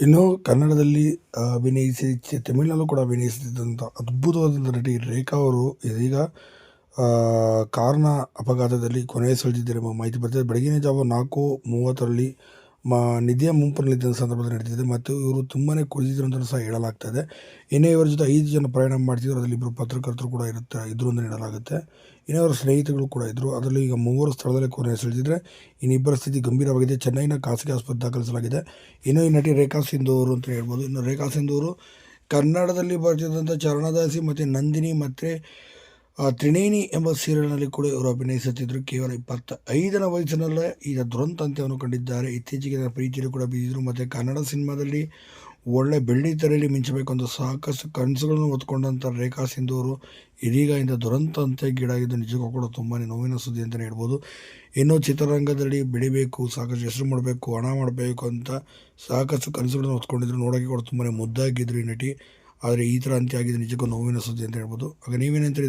ಇನ್ನು ಕನ್ನಡದಲ್ಲಿ ಅಭಿನಯಿಸಿ ತಮಿಳಲ್ಲೂ ಕೂಡ ಅಭಿನಯಿಸುತ್ತಿದ್ದಂಥ ಅದ್ಭುತವಾದಂಥ ನಟಿ ರೇಖಾ ಅವರು ಇದೀಗ ಕಾರ್ನ ಅಪಘಾತದಲ್ಲಿ ಕೊನೆಯುಸಿರೆಳೆದಿದ್ದಾರೆ ಎಂಬ ಮಾಹಿತಿ ಬರ್ತಿದೆ. ಬೆಳಗಿನ ಜಾವ ನಾಲ್ಕು ಮೂವತ್ತರಲ್ಲಿ ಮ, ನಿಧಿಯ ಮುಂಪಿನಲ್ಲಿದ್ದ ಸಂದರ್ಭದಲ್ಲಿ ನಡೀತಿದೆ. ಮತ್ತು ಇವರು ತುಂಬಾ ಕುಡಿದಿದ್ರು ಅಂತ ಸಹ ಹೇಳಲಾಗ್ತದೆ. ಇನ್ನೇ ಇವರ ಜೊತೆ ಐದು ಜನ ಪ್ರಯಾಣ ಮಾಡ್ತಿದ್ರು. ಅದರಲ್ಲಿ ಇಬ್ಬರು ಪತ್ರಕರ್ತರು ಕೂಡ ಇರುತ್ತೆ, ಇದ್ರು ಅಂತ ಹೇಳಲಾಗುತ್ತೆ ಇನ್ನೇ ಅವರ ಸ್ನೇಹಿತರು ಕೂಡ ಇದ್ದರು ಅದರಲ್ಲಿ ಈಗ ಮೂವರು ಸ್ಥಳದಲ್ಲೇ ಕೊನೆಯುಸಿರೆಳೆದಿದ್ರೆ ಇನ್ನಿಬ್ಬರ ಸ್ಥಿತಿ ಗಂಭೀರವಾಗಿದೆ. ಚೆನ್ನೈನ ಖಾಸಗಿ ಆಸ್ಪತ್ರೆ ದಾಖಲಿಸಲಾಗಿದೆ. ಇನ್ನೂ ಈ ನಟಿ ರೇಖಾ ಸಿಂಧು ಅವರು ಅಂತ ಹೇಳ್ಬೋದು. ಇನ್ನು ರೇಖಾ ಸಿಂಧು ಅವರು ಕನ್ನಡದಲ್ಲಿ ಬರ್ತಿದ್ದಂಥ ಚರಣದಾಸಿ ಮತ್ತು ನಂದಿನಿ ಮತ್ತು ಆ, ತ್ರಿನೇನಿ ಎಂಬ ಸೀರಿಯಲ್ನಲ್ಲಿ ಕೂಡ ಇವರು ಅಭಿನಯಿಸುತ್ತಿದ್ದರು ಕೇವಲ ಇಪ್ಪತ್ತ ಐದನ ವಯಸ್ಸಿನಲ್ಲೇ ಈಗ ದುರಂತ ಕಂಡಿದ್ದಾರೆ. ಇತ್ತೀಚೆಗೆ ಪ್ರೀತಿಯಲ್ಲಿ ಕೂಡ ಬೀದಿದ್ರು ಮತ್ತು ಕನ್ನಡ ಸಿನಿಮಾದಲ್ಲಿ ಒಳ್ಳೆ ಬೆಳ್ಳಿ ತೆರೆಯಲ್ಲಿ ಮಿಂಚಬೇಕು ಅಂತ ಸಾಕಷ್ಟು ಕನಸುಗಳನ್ನು ಹೊತ್ಕೊಂಡಂಥ ರೇಖಾ ಸಿಂಧು ಅವರು ಇದೀಗ ಇಂದ ದುರಂತ ಅಂತ್ಯಗೀಡಾಗಿದ್ದು ನಿಜಕ್ಕೂ ಕೂಡ ತುಂಬಾ ನೋವಿನ ಸುದ್ದಿ ಅಂತಲೇ ಹೇಳ್ಬೋದು. ಇನ್ನು ಚಿತ್ರರಂಗದಲ್ಲಿ ಬೆಳಿಬೇಕು ಸಾಕಷ್ಟು ಹೆಸರು ಮಾಡಬೇಕು ಹಣ ಮಾಡಬೇಕು ಅಂತ ಸಾಕಷ್ಟು ಕನಸುಗಳನ್ನು ಹೊತ್ಕೊಂಡಿದ್ರು. ನೋಡೋಕೆ ಕೂಡ ತುಂಬಾ ಮುದ್ದಾಗಿದ್ದರು ಈ ನಟಿ. ಆದರೆ ಈ ಥರ ಅಂತ್ಯ ಆಗಿದೆ ನಿಜಕ್ಕೂ ನೋವಿನ ಸುದ್ದಿ ಅಂತ ಹೇಳ್ಬೋದು. ಆಗ ನೀವೇನಂತ ಹೇಳಿದ್ರೆ